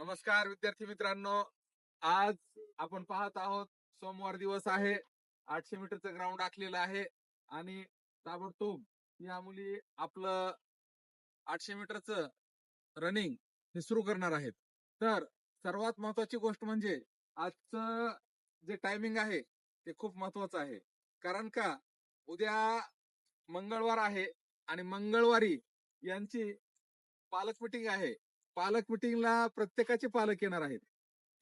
नमस्कार विद्यार्थी मित्रांनो. आज आपण पाहत आहोत सोमवार दिवस आहे. आठशे मीटरचं ग्राउंड आखलेलं आहे आणि ताबडतोब या मुली आपलं आठशे मीटरचं रनिंग हे सुरू करणार आहेत. तर सर्वात महत्वाची गोष्ट म्हणजे आजचं जे टायमिंग आहे ते खूप महत्वाचं आहे. कारण का? उद्या मंगळवार आहे आणि मंगळवारी यांची पालक मिटिंग आहे. पालक मिटिंगला प्रत्येकाचे पालक येणार आहेत.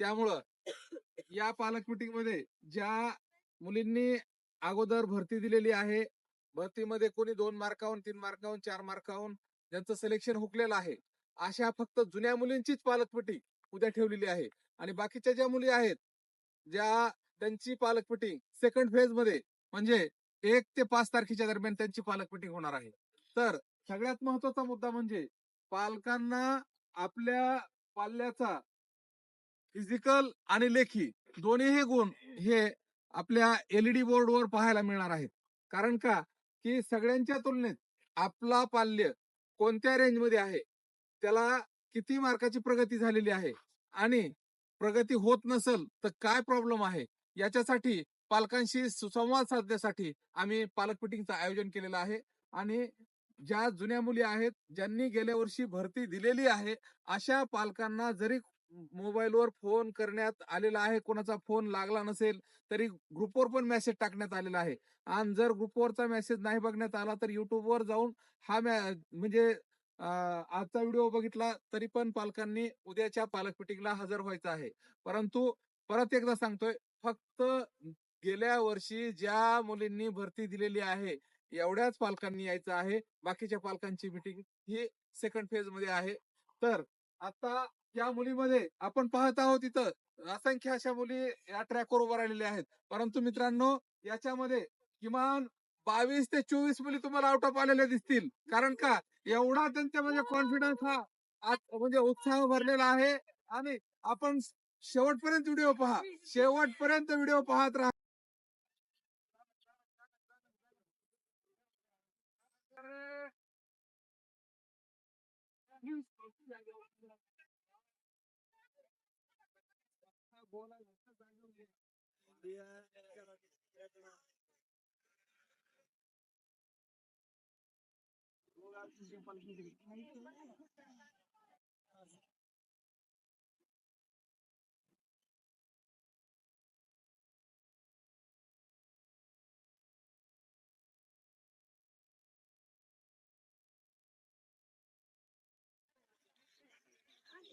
त्यामुळं या पालक मिटिंगमध्ये ज्या मुलींनी अगोदर भरती दिलेली आहे भरतीमध्ये कोणी दोन मार्काहून तीन मार्काहून चार मार्काहून ज्यांचं सिलेक्शन हुकलेलं आहे अशा फक्त जुन्या मुलींचीच पालक मिटिंग उद्या ठेवलेली आहे. आणि बाकीच्या ज्या मुली आहेत ज्या त्यांची पालक मिटिंग सेकंड फेजमध्ये म्हणजे एक ते पाच तारखेच्या दरम्यान त्यांची पालक मिटिंग होणार आहे. तर सगळ्यात महत्त्वाचा मुद्दा म्हणजे पालकांना आपल्या पाल्याचा फिजिकल आणि लेखी दोन्हीही गुण हे आपल्या एलईडी बोर्डवर पाहायला मिळणार आहेत. कारण का? की सगळ्यांच्या तुलनेत आपला पाल्य कोणत्या रेंजमध्ये आहे? त्याला किती मार्काची प्रगती झालेली आहे? आणि प्रगती होत नसेल तर काय प्रॉब्लेम आहे? याच्यासाठी पालकांशी सुसंवाद साधण्यासाठी आम्ही पालक मिटिंगचं आयोजन केलेलं आहे. आणि ज्या जुन्या मुली आहेत ज्यांनी गेल्या वर्षी भरती दिलेली आहे अशा पालकांना जरी मोबाईलवर फोन करण्यात आलेला आहे कोणाचा फोन लागला नसेल तरी ग्रुपवर पण मेसेज टाकण्यात आलेला आहे. आणि जर ग्रुपवरचा मेसेज नाही बघण्यात आला तर युट्यूबवर जाऊन हा म्हणजे आजचा व्हिडिओ बघितला तरी पण पालकांनी उद्याच्या पालक मिटिंगला हजर व्हायचं आहे. परंतु परत एकदा सांगतोय फक्त गेल्या वर्षी ज्या मुलींनी भरती दिलेली आहे एवढ्याच पालकांनी यायचं आहे. बाकीच्या पालकांची मिटिंग ही सेकंड फेजमध्ये आहे. तर आता या मुलीमध्ये आपण पाहत आहोत इथं असंख्य अशा मुली या ट्रॅकवर उभं राहिलेल्या आहेत. परंतु मित्रांनो याच्यामध्ये किमान बावीस ते चोवीस मुली तुम्हाला आउट ऑफ आलेल्या दिसतील. कारण का? एवढा त्यांच्यामध्ये म्हणजे कॉन्फिडन्स हा म्हणजे उत्साह भरलेला आहे. आणि आपण शेवटपर्यंत व्हिडिओ पहा. शेवटपर्यंत व्हिडिओ पाहत राहा. Yeah.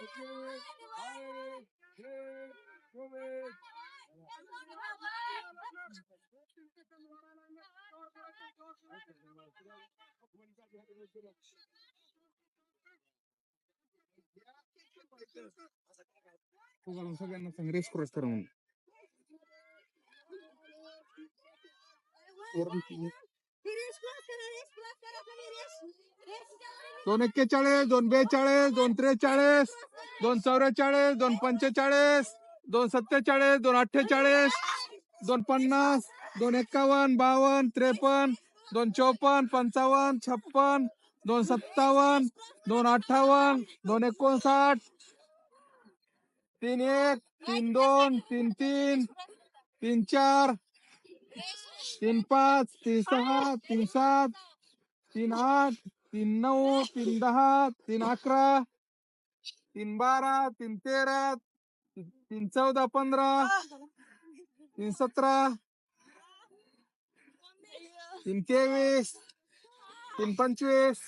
उन्नीस बीस इक्कीस बाईस तेईस चौबीस सगळ्यांना सांग रेस क्रॉस करा म्हणून दोन एक्केचाळीस दोन बेचाळीस दोन त्रेचाळीस दोन चौवेचाळीस दोन पंचेचाळीस दोन सत्तेचाळीस दोन अठ्ठेचाळीस दोन पन्नास दोन एक्कावन्न बावन्न त्रेपन्न दोन चौपन्न पंचावन्न छप्पन दोन सत्तावन्न दोन अठ्ठावन्न दोन एकोणसाठ. तीन एक तीन दोन तीन तीन तीन चार तीन पाच तीन सहा तीन सात तीन आठ तीन नऊ तीन दहा तीन अकरा तीन बारा तीन तेरा तीन चौदा पंधरा तीन सतरा तीन तेवीस तीन पंचवीस.